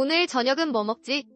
오늘 저녁은 뭐 먹지?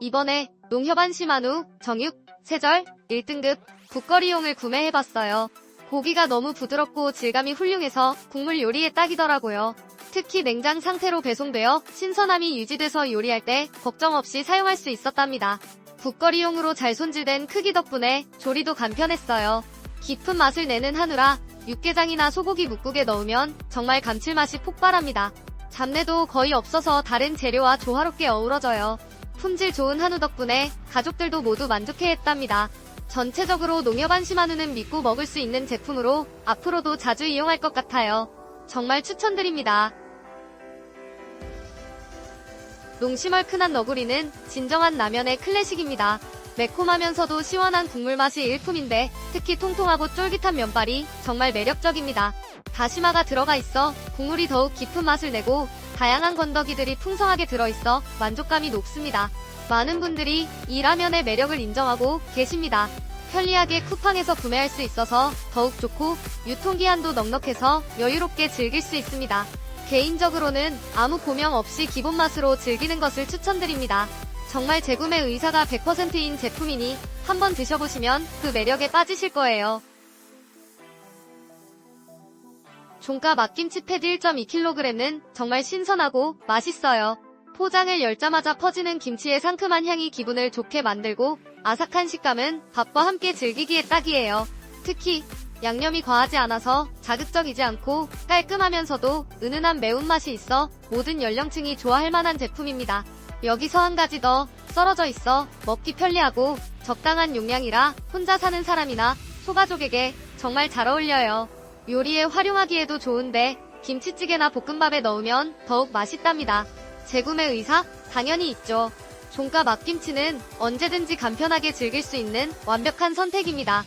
이번에 농협안 심한우, 정육, 세절, 1등급 국거리용을 구매해봤어요. 고기가 너무 부드럽고 질감이 훌륭해서 국물 요리에 딱이더라고요. 특히 냉장 상태로 배송되어 신선함이 유지돼서 요리할 때 걱정 없이 사용할 수 있었답니다. 국거리용으로 잘 손질된 크기 덕분에 조리도 간편했어요. 깊은 맛을 내는 한우라 육개장이나 소고기 묵국에 넣으면 정말 감칠맛이 폭발합니다. 잡내도 거의 없어서 다른 재료와 조화롭게 어우러져요. 품질 좋은 한우 덕분에 가족들도 모두 만족해 했답니다. 전체적으로 농협 안심 한우는 믿고 먹을 수 있는 제품으로 앞으로도 자주 이용할 것 같아요. 정말 추천드립니다. 농심얼 큰한 너구리는 진정한 라면의 클래식입니다. 매콤하면서도 시원한 국물 맛이 일품인데 특히 통통하고 쫄깃한 면발이 정말 매력적입니다. 다시마가 들어가 있어 국물이 더욱 깊은 맛을 내고 다양한 건더기들이 풍성하게 들어있어 만족감이 높습니다. 많은 분들이 이 라면의 매력을 인정하고 계십니다. 편리하게 쿠팡에서 구매할 수 있어서 더욱 좋고 유통기한도 넉넉해서 여유롭게 즐길 수 있습니다. 개인적으로는 아무 고명 없이 기본 맛으로 즐기는 것을 추천드립니다. 정말 재구매 의사가 100%인 제품이니 한번 드셔보시면 그 매력에 빠지실 거예요. 종가 막김치 패드 1.2kg는 정말 신선하고 맛있어요. 포장을 열자마자 퍼지는 김치의 상큼한 향이 기분을 좋게 만들고 아삭한 식감은 밥과 함께 즐기기에 딱이에요. 특히 양념이 과하지 않아서 자극적이지 않고 깔끔하면서도 은은한 매운맛이 있어 모든 연령층이 좋아할 만한 제품입니다. 여기서 한 가지 더 썰어져 있어 먹기 편리하고 적당한 용량이라 혼자 사는 사람이나 소가족에게 정말 잘 어울려요. 요리에 활용하기에도 좋은데 김치찌개나 볶음밥에 넣으면 더욱 맛있답니다. 재구매 의사? 당연히 있죠. 종가 막김치는 언제든지 간편하게 즐길 수 있는 완벽한 선택입니다.